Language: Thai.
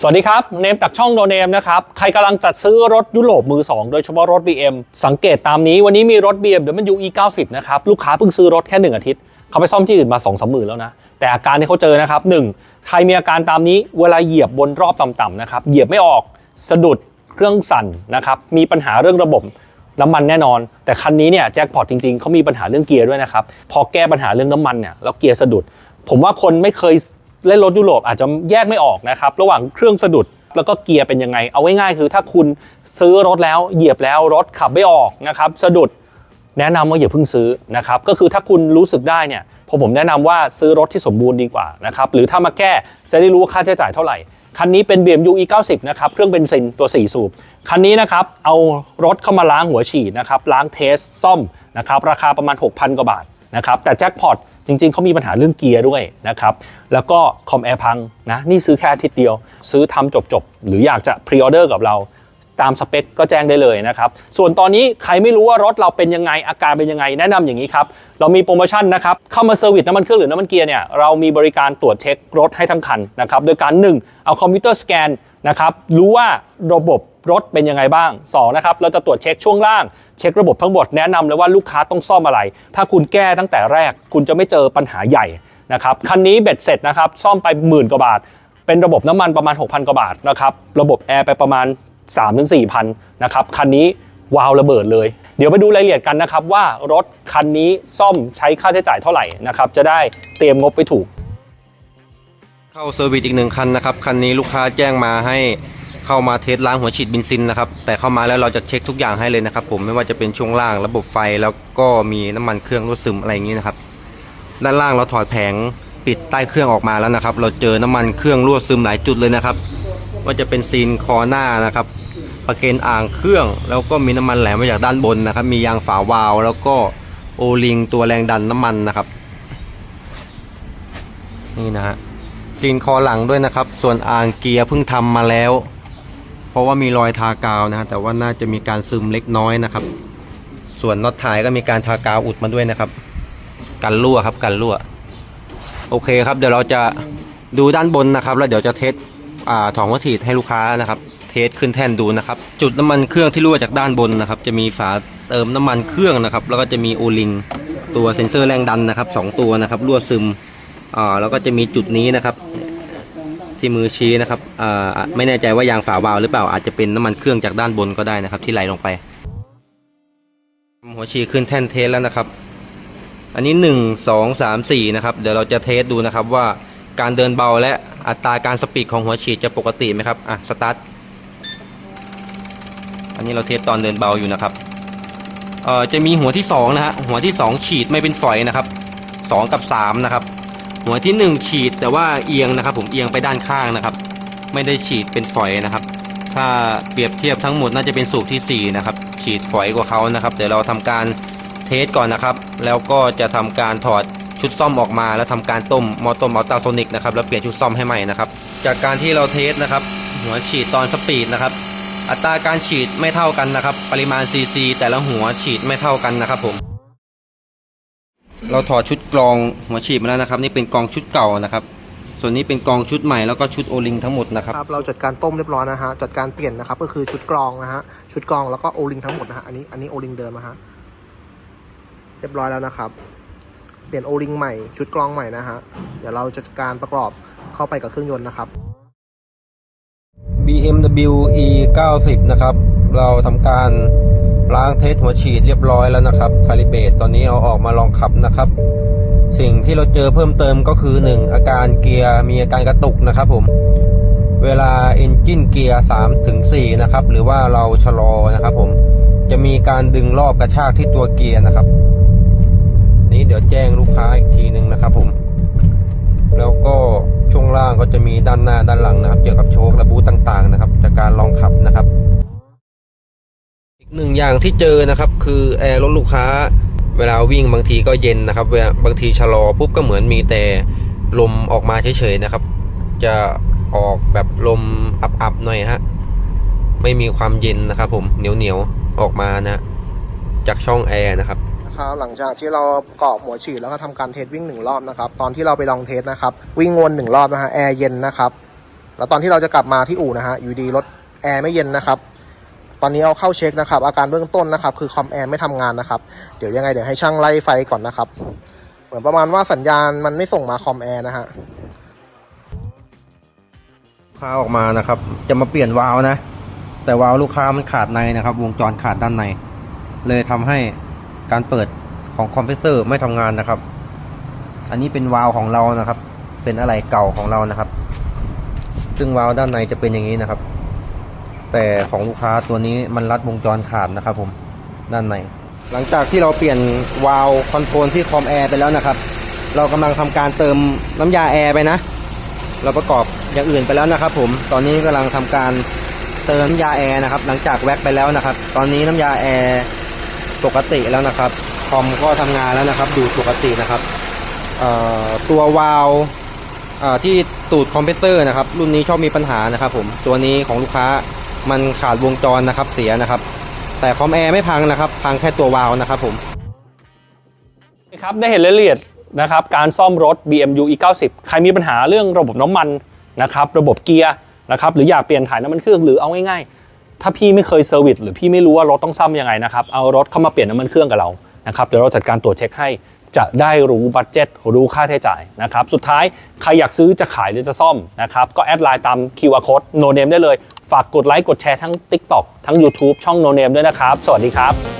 สวัสดีครับ เนมจากช่องโนเนมนะครับ ใครกำลังจัดซื้อรถยุโรปมือ 2 โดยเฉพาะรถ BM สังเกตตามนี้วันนี้มีรถ BMW E 9 0 นะครับ ลูกค้าเพิ่งซื้อรถแค่ 1 อาทิตย์ เขาไปซ่อมที่อื่นมา2องสามหมื่นแล้วนะ แต่อาการที่เขาเจอนะครับ 1. ใครมีอาการตามนี้เวลาเหยียบบนรอบต่ำๆนะครับ เหยียบไม่ออกสะดุดเครื่องสั่นนะครับมีปัญหาเรื่องระบบน้ำมันแน่นอน แต่คันนี้เนี่ยแจ็คพอตจริงๆเขามีปัญหาเรื่องเกียร์ด้วยนะครับพอแก้ปัญหาเรื่องน้ำมันเนี่ยแล้วเกียร์สะดุดผมว่าคนไม่เคย เล่นรถยุโรปอาจจะแยกไม่ออกนะครับ ระหว่างเครื่องสะดุดแล้วก็เกียร์เป็นยังไง เอาง่ายๆคือถ้าคุณซื้อรถแล้วเหยียบแล้วรถขับไม่ออกนะครับสะดุดแนะนำว่าอย่าเพิ่งซื้อนะครับก็คือถ้าคุณรู้สึกได้เนี่ยผมผมแนะนำว่าซื้อรถที่สมบูรณ์ดีกว่านะครับหรือถ้ามาแก้จะได้รู้ว่าค่าใช้จ่ายเท่าไหร่ คันนี้เป็น BMW E 9 0 นะครับเครื่องเบนซินตัว 4 สูบ คันนี้นะครับเอารถเข้ามาล้างหัวฉีดนะครับล้างเทสซ่อมนะครับราคาประมาณ 6,000 กว่าบาทนะครับแต่แจ็คพอต จริงๆเขามีปัญหาเรื่องเกียร์ด้วยนะครับ แล้วก็คอมแอร์พังนะ นี่ซื้อแค่อาทิตย์เดียว ซื้อทำจบๆ หรืออยากจะพรีออเดอร์กับเราตามสเปคก็แจ้งได้เลยนะครับ ส่วนตอนนี้ใครไม่รู้ว่ารถเราเป็นยังไงอาการเป็นยังไง แนะนำอย่างนี้ครับ เรามีโปรโมชั่นนะครับ เข้ามาเซอร์วิสน้ำมันเครื่องหรือน้ำมันเกียร์เนี่ยเรามีบริการตรวจเช็ครถให้ทั้งคันนะครับ โดยการ 1 เอาคอมพิวเตอร์สแกนนะครับรู้ว่าระบบ รถเป็นยังไงบ้าง2นะครับเราจะตรวจเช็คช่วงล่าง เช็คระบบทั้งหมดแนะนำเลยว่าลูกค้าต้องซ่อมอะไร ถ้าคุณแก้ตั้งแต่แรก คุณจะไม่เจอปัญหาใหญ่นะครับคันนี้เบ็ดเสร็จนะครับซ่อมไปหมื่นกว่าบาท เป็นระบบน้ำมันประมาณ 6,000 กว่าบาทนะครับระบบแอร์ไปประมาณ 3-4พันนะครับคันนี้วาวระเบิดเลย เดี๋ยวไปดูรายละเอียดกันนะครับว่ารถคันนี้ซ่อมใช้ค่าใช้จ่ายเท่าไหร่นะครับจะได้เตรียมงบไปถูก เข้าเซอร์วิสอีกหนึ่งคันนะครับ คันนี้ลูกค้าแจ้งมาให้ เข้ามาเทสล้างหัวฉีดบินซินนะครับ แต่เข้ามาแล้วเราจะเช็คทุกอย่างให้เลยนะครับ ผมไม่ว่าจะเป็นช่วงล่างระบบไฟแล้วก็มีน้ำมันเครื่องรั่วซึมอะไรอย่างนี้นะครับ ด้านล่างเราถอดแผงปิดใต้เครื่องออกมาแล้วนะครับ เราเจอน้ำมันเครื่องรั่วซึมหลายจุดเลยนะครับ ว่าจะเป็นซีนคอหน้านะครับประเกนอ่างเครื่อง แล้วก็มีน้ำมันแหลมมาจากด้านบนนะครับ มียางฝาวาล์วแล้วก็โอลิงตัวแรงดันน้ำมันนะครับ นี่นะฮะซีนคอหลังด้วยนะครับ ส่วนอ่างเกียร์เพิ่งทำมาแล้ว ราะว่ามีรอยทากาวนะฮะแต่ว่าน่าจะมีการซึมเล็กน้อยนะครับ ส่วนน็อตท้ายก็มีการทากาวอุดมาด้วยนะครับ กันรั่วครับกันรั่ว โอเคครับ เดี๋ยวเราจะดูด้านบนนะครับ แล้วเดี๋ยวจะเทสอ่าถองวัตถีให้ลูกค้านะครับ เทสขึ้นแท่นดูนะครับ จุดน้ำมันเครื่องที่รั่วจากด้านบนนะครับ จะมีฝาเติมน้ำมันเครื่องนะครับ แล้วก็จะมีโอลิงตัวเซ็นเซอร์แรงดันนะครับสองตัวนะครับรั่วซึมอ่าแล้วก็จะมีจุดนี้นะครับ ที่มือชี้นะครับไม่แน่ใจว่ายางฝาวาล์วหรือเปล่าอาจจะเป็นน้ำมันเครื่องจากด้านบนก็ได้นะครับ ที่ไหลลงไปหัวฉีดขึ้นแท่นเทสแล้วนะครับ อันนี้หนึ่งสองสามสี่นะครับ เดี๋ยวเราจะเทสดูนะครับว่าการเดินเบาและอัตราการสปีดของหัวฉีดจะปกติไหมครับ อะ สตาร์ท อันนี้เราเทสตอนเดินเบาอยู่นะครับ เอ่อ จะมีหัวที่สองนะฮะ หัวที่สองฉีดไม่เป็นฝอยนะครับสองกับสามนะครับ หัวที่หนึ่งฉีดแต่ว่าเอียงนะครับ ผมเอียงไปด้านข้างนะครับ ไม่ได้ฉีดเป็นฝอยนะครับ ถ้าเปรียบเทียบทั้งหมดน่าจะเป็นสูบที่สี่นะครับ ฉีดฝอยกว่าเขานะครับ เดี๋ยวเราทำการเทสก่อนนะครับ แล้วก็จะทำการถอดชุดซ่อมออกมา แล้วทำการต้มมอต้มอัลตราโซนิกนะครับแล้วเปลี่ยนชุดซ่อมให้ใหม่นะครับ จากการที่เราเทสนะครับ หัวฉีดตอนสปีดนะครับ อัตราการฉีดไม่เท่ากันนะครับ ปริมาณซีซีแต่ละหัวฉีดไม่เท่ากันนะครับผม เราถอดชุดกรองหัวฉีดมาแล้วนะครับ นี่เป็นกรองชุดเก่านะครับ ส่วนนี้เป็นกรองชุดใหม่แล้วก็ชุดโอลิงทั้งหมดนะครับครับเราจัดการต้มเรียบร้อยนะฮะจัดการเปลี่ยนนะครับ ก็คือชุดกรองนะฮะชุดกรองแล้วก็โอลิงทั้งหมดนะฮะอันนี้อันนี้โอลิงเดิมนะฮะเรียบร้อยแล้วนะครับ เปลี่ยนโอลิงใหม่ชุดกรองใหม่นะฮะเดี๋ยวเราจัดการประกอบเข้าไปกับเครื่องยนต์นะครับ BMW E 90 นะครับ เราทำการ ล้างเทสหัวฉีดเรียบร้อยแล้วนะครับคาลิเบตตอนนี้เอาออกมาลองขับนะครับ สิ่งที่เราเจอเพิ่มเติมก็คือ 1 อาการเกียร์มีอาการกระตุกนะครับผมเวลา Engine เกียร์3ถึง4นะครับหรือว่าเราชะลอนะครับผมจะมีการดึงรอบกระชากที่ตัวเกียร์นะครับ นี้เดี๋ยวแจ้งลูกค้าอีกทีหนึ่งนะครับผม แล้วก็ช่วงล่างก็จะมีด้านหน้าด้านหลังนะครับ เกี่ยวกับโชคและบูตต่างๆนะครับ จากการลองขับนะครับ หนึ่งอย่างที่เจอนะครับคือแอร์รถลูกค้า เวลาวิ่งบางทีก็เย็นนะครับบางทีชะลอปุ๊บก็เหมือนมีแต่ลมออกมาเฉยๆนะครับ จะออกแบบลมอับๆหน่อยฮะไม่มีความเย็นนะครับ ผมเหนียวๆออกมานะ จากช่องแอร์นะครับครับหลังจากที่เราประกอบหัวฉีดแล้วก็ทำการเทสวิ่งหนึ่งรอบนะครับ ตอนที่เราไปลองเทสนะครับ วิ่งวนหนึ่งรอบนะฮะแอร์เย็นนะครับ แล้วตอนที่เราจะกลับมาที่อู่นะฮะอยู่ดีรถแอร์ไม่เย็นนะครับ ตอนนี้เอาเข้าเช็คนะครับ อาการเบื้องต้นนะครับ คือคอมแอร์ไม่ทำงานนะครับ เดี๋ยวยังไงเดี๋ยวให้ช่างไล่ไฟก่อนนะครับ เหมือนประมาณว่าสัญญาณมันไม่ส่งมาคอมแอร์นะฮะลูกค้าออกมานะครับ จะมาเปลี่ยนวาล์วนะ แต่วาล์วลูกค้ามันขาดในนะครับ วงจรขาดด้านใน เลยทำให้การเปิดของคอมเพรสเซอร์ไม่ทำงานนะครับ อันนี้เป็นวาล์วของเรานะครับ เป็นอะไรเก่าของเรานะครับ ซึ่งวาล์วด้านในจะเป็นอย่างนี้นะครับ แต่ของลูกค้าตัวนี้มันรัดวงจรขาดนะครับผมด้านใน หลังจากที่เราเปลี่ยนวาล์วคอนโทรลที่คอมแอร์ไปแล้วนะครับ เรากำลังทำการเติมน้ำยาแอร์ไปนะ เราประกอบอย่างอื่นไปแล้วนะครับ ผมตอนนี้กำลังทำการเติมน้ำยาแอร์นะครับ หลังจากแว็กไปแล้วนะครับ ตอนนี้น้ำยาแอร์ปกติแล้วนะครับคอมก็ทำงานแล้วนะครับ ดูปกตินะครับตัววาล์วที่ตูดคอมเพรสเซอร์นะครับ รุ่นนี้ชอบมีปัญหานะครับ ผมตัวนี้ของลูกค้า มันขาดวงจรนะครับเสียนะครับ แต่คอมแอร์ไม่พังนะครับ พังแค่ตัววาล์วนะครับผมครับได้เห็นรายละเอียดนะครับการซ่อมรถ BMW E90 ใครมีปัญหาเรื่องระบบน้ำมันนะครับระบบเกียร์นะครับหรืออยากเปลี่ยนถ่ายน้ำมันเครื่องหรือเอาง่ายๆ ถ้าพี่ไม่เคยเซอร์วิสหรือพี่ไม่รู้ว่ารถต้องซ่อมยังไงนะครับเอารถเข้ามาเปลี่ยนน้ำมันเครื่องกับเรานะครับเดี๋ยวเราจัดการตรวจเช็คให้จะได้รู้บัตเจ็ตรู้ค่าใช้จ่ายนะครับสุดท้ายใครอยากซื้อจะขายหรือจะซ่อมนะครับก็แอดไลน์ตาม QR code no name ได้เลย ฝากกดไลค์กดแชร์ทั้ง TikTok ทั้ง YouTube ช่อง no name ด้วยนะครับ สวัสดีครับ